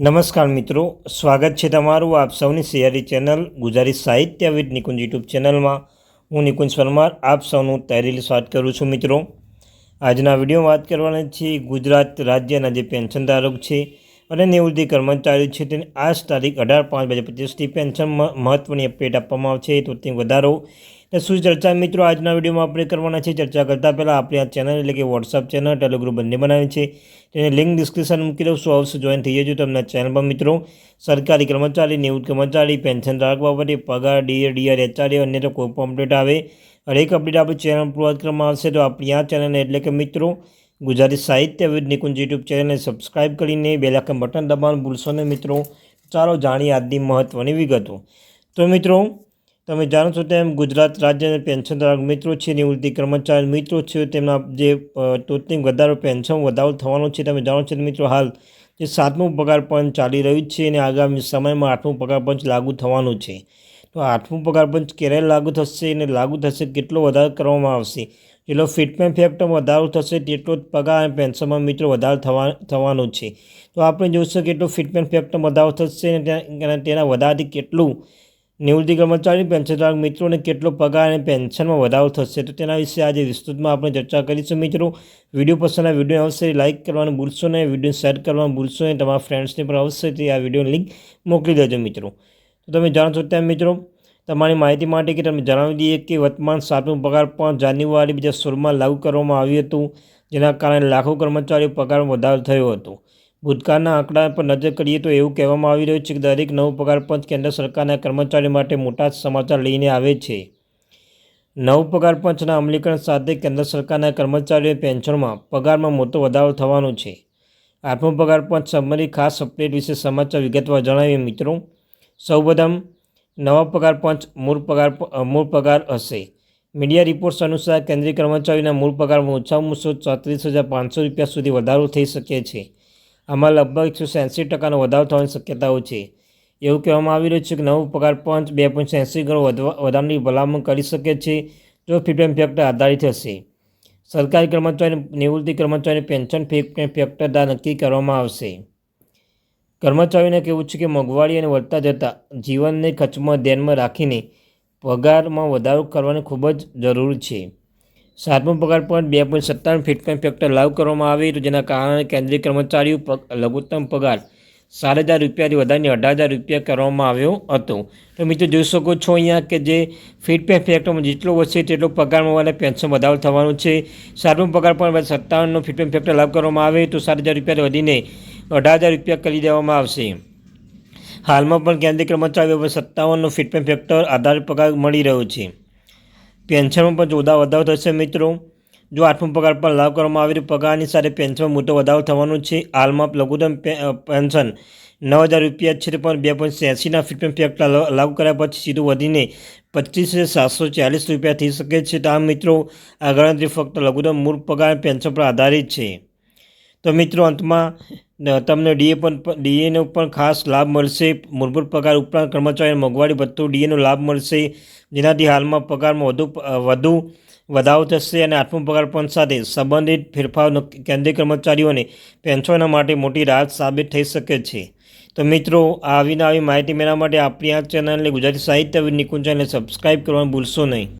નમસ્કાર મિત્રો, સ્વાગત છે તમારું આપ સૌની સિયારી ચેનલ ગુજરાતી સાહિત્યવિદ નિકુંજ યુટ્યુબ ચેનલમાં. હું નિકુંજ પરમાર, આપ સૌનું તહેરીલી સ્વાગત કરું છું મિત્રો. આજના વિડીયોમાં વાત કરવાની છે, ગુજરાત રાજ્યના જે પેન્શનધારક છે અને નિવૃત્તિ કર્મચારી છે તેને આજ તારીખ અઢાર પાંચ બે હજાર પચીસથી પેન્શન મહત્ત્વની અપડેટ આપવામાં આવશે. તો તે વધારો એટલે શું ચર્ચા મિત્રો? આજના વિડીયોમાં આપણે કરવાના છે ચર્ચા કરતાં પહેલાં આપણે આ ચેનલ એટલે કે વોટ્સઅપ ચેનલ ટેલિગ્રુપ બંને બનાવી છે. તેની લિંક ડિસ્ક્રિપ્શન મૂકી દઉં, શું અવશ્ય જોઈન થઈ જજો તમને ચેનલ પર. મિત્રો, સરકારી કર્મચારી, નિવૃત્ત કર્મચારી પેન્શન ધારક બાબતે પગાર ડીએ ડીઆર એચઆરએ અન્ય તો કોઈ પણ અપડેટ આવે. હરેક અપડેટ આપણે ચેનલ પર કરવામાં આવશે. તો આપણી આ ચેનલને એટલે કે મિત્રો, ગુજરાતી સાહિત્ય વિદ નિકુંજ યુટ્યુબ ચેનલને સબસ્ક્રાઇબ કરીને બેલાકન બટન દબાવવાનું ભૂલશો નહીં મિત્રો. ચાલો જાણીએ આજની મહત્ત્વની વિગતો. તો મિત્રો તમે જાણો છો તેમ ગુજરાત રાજ્યના પેન્શન ધારક મિત્રો છે નિવૃત્તિ કર્મચારી મિત્રો છે તેમના જે ટોચની વધારો પેન્શન વધારો થવાનો છે. તમે જાણો છો મિત્રો હાલ જે સાતમું પગાર પંચ ચાલી રહ્યું છે અને આગામી સમયમાં આઠમું પગાર પંચ લાગુ થવાનું છે. તો આઠમું પગાર પંચ ક્યારે લાગુ થશે અને લાગુ થશે કેટલો વધારો કરવામાં આવશે? જેટલો ફિટમેન્ટ ફેક્ટરમાં વધારો થશે તેટલો જ પગાર અને પેન્શનમાં મિત્રો વધારો થવા, થવાનો છે. તો આપણે જોઈશું કેટલો ફિટમેન્ટ ફેક્ટરમાં વધારો થશે અને તેના વધારાથી કેટલું નિવૃત્તિ કર્મચારી પેન્શનધારક મિત્રોને કેટલો પગાર અને પેન્શનમાં વધારો થશે? તો તેના વિશે આજે વિસ્તૃતમાં આપણે ચર્ચા કરીશું મિત્રો. વીડિયો પસંદ આ વીડિયો અવશ્ય લાઇક કરવાનું ભૂલશો નહીં. વીડિયો શેર કરવાનું ભૂલશો નહીં. તમારા ફ્રેન્ડ્સને પણ અવશ્યથી આ વિડીયોની લિંક મોકલી દેજો મિત્રો. તો તમે જાણો છો તેમ મિત્રો, તમારી માહિતી માટે કે તમે જણાવી દઈએ કે વર્તમાન સાતમું પગાર પણ જાન્યુઆરી બીજા સોળમાં લાગુ કરવામાં આવ્યું હતું. જેના કારણે લાખો કર્મચારીઓ પગારમાં વધારો થયો હતો. ભૂતકાળના આંકડા પર નજર કરીએ તો એવું કહેવામાં આવી રહ્યું છે કે દરેક નવું પગાર પંચ કેન્દ્ર સરકારના કર્મચારીઓ માટે મોટા સમાચાર લઈને આવે છે. નવું પગાર પંચના અમલીકરણ સાથે કેન્દ્ર સરકારના કર્મચારીઓ પેન્શનમાં પગારમાં મોટો વધારો થવાનો છે. આઠમો પગાર પંચ સંબંધિત ખાસ અપડેટ વિશે સમાચાર વિગતવાર જણાવીએ મિત્રો. સૌપ્રથમ, નવા પગાર પંચ મૂળ પગાર મૂળ પગાર હશે. મીડિયા રિપોર્ટ્સ અનુસાર કેન્દ્રીય કર્મચારીના મૂળ પગારમાં ઓછામાં ઓછો ચોત્રીસ હજાર પાંચસો રૂપિયા સુધી વધારો થઈ શકે છે. આમાં લગભગ એકસો એંસી ટકાનો વધારો થવાની શક્યતાઓ છે. એવું કહેવામાં આવી રહ્યું છે કે નવું પગાર પંચ, બે પોઈન્ટ એંસી ગણો વધવા- વધારાની ભલામણ કરી શકે છે જો ફિટમેન્ટ ફેક્ટર આધારિત હશે. સરકારી કર્મચારી નિવૃત્તિ કર્મચારીની પેન્શન ફિટમેન્ટ ફેક્ટર દ્વારા નક્કી કરવામાં આવશે. કર્મચારીઓને કહેવું છે કે મોંઘવારી અને વધતા જતા જીવનને ખર્ચમાં ધ્યાનમાં રાખીને પગારમાં વધારો કરવાની ખૂબ જ જરૂર છે. સાતમો પગાર પણ બે પોઈન્ટ સત્તાવન ફિટમેન્ટ ફેક્ટર લાગુ કરવામાં આવે તો જેના કારણે કેન્દ્રીય કર્મચારીઓ લઘુત્તમ પગાર સાત હજાર રૂપિયાથી વધારીને અઢાર હજાર રૂપિયા કરવામાં આવ્યો હતો. તો મિત્રો જોઈ શકો છો અહીંયા કે જે ફિટમેન્ટ ફેક્ટરમાં જેટલો વધશે તેટલો પગારમાં વાળા પેન્શન વધારો થવાનો છે. સાતમો પગાર પણ સત્તાવનનો ફિટમેન્ટ ફેક્ટર લાગુ કરવામાં આવે તો સાત હજાર રૂપિયાથી વધીને અઢાર હજાર રૂપિયા કરી દેવામાં આવશે. હાલમાં પણ કેન્દ્રીય કર્મચારીઓ સત્તાવનનો ફિટમેન્ટ ફેક્ટર આધારિત પગાર મળી રહ્યો છે. પેન્શનમાં પણ જોરદાર વધારો થશે મિત્રો. જો આઠમો પગાર પર લાભ કરવામાં આવી રહ્યો, પગારની સાથે પેન્શનમાં મોટો વધારો થવાનો છે. હાલમાં લઘુત્તમ પેન્શન નવ હજાર રૂપિયા છે, પણ બે પોઈન્ટ એંસીના ફિટમેન્ટ ફેક્ટર લાગુ કર્યા પછી સીધું વધીને પચીસ સાતસો ચાલીસ રૂપિયા થઈ શકે છે. તો આ મિત્રો, આ ગણતરી ફક્ત લઘુત્તમ મૂળ પગાર પેન્શન પર આધારિત છે. તો મિત્રો અંતમાં તમને ડીએ પણ ડીએનો પણ ખાસ લાભ મળશે. મૂળભૂત પગાર ઉપરાંત કર્મચારીઓને મોંઘવારી ભથ્થું ડીએનો લાભ મળશે. જેનાથી હાલમાં પગારમાં વધુ વધુ વધારો થશે અને આઠમો પગાર પણ સાથે સંબંધિત ફેરફાર કેન્દ્રીય કર્મચારીઓને પેન્શનો માટે મોટી રાહત સાબિત થઈ શકે છે. તો મિત્રો આવીને આવી માહિતી મેળવવા માટે આપણી આ ચેનલને ગુજરાતી સાહિત્ય નિકુંજ ચેનલને સબસ્ક્રાઈબ કરવાનું ભૂલશો નહીં.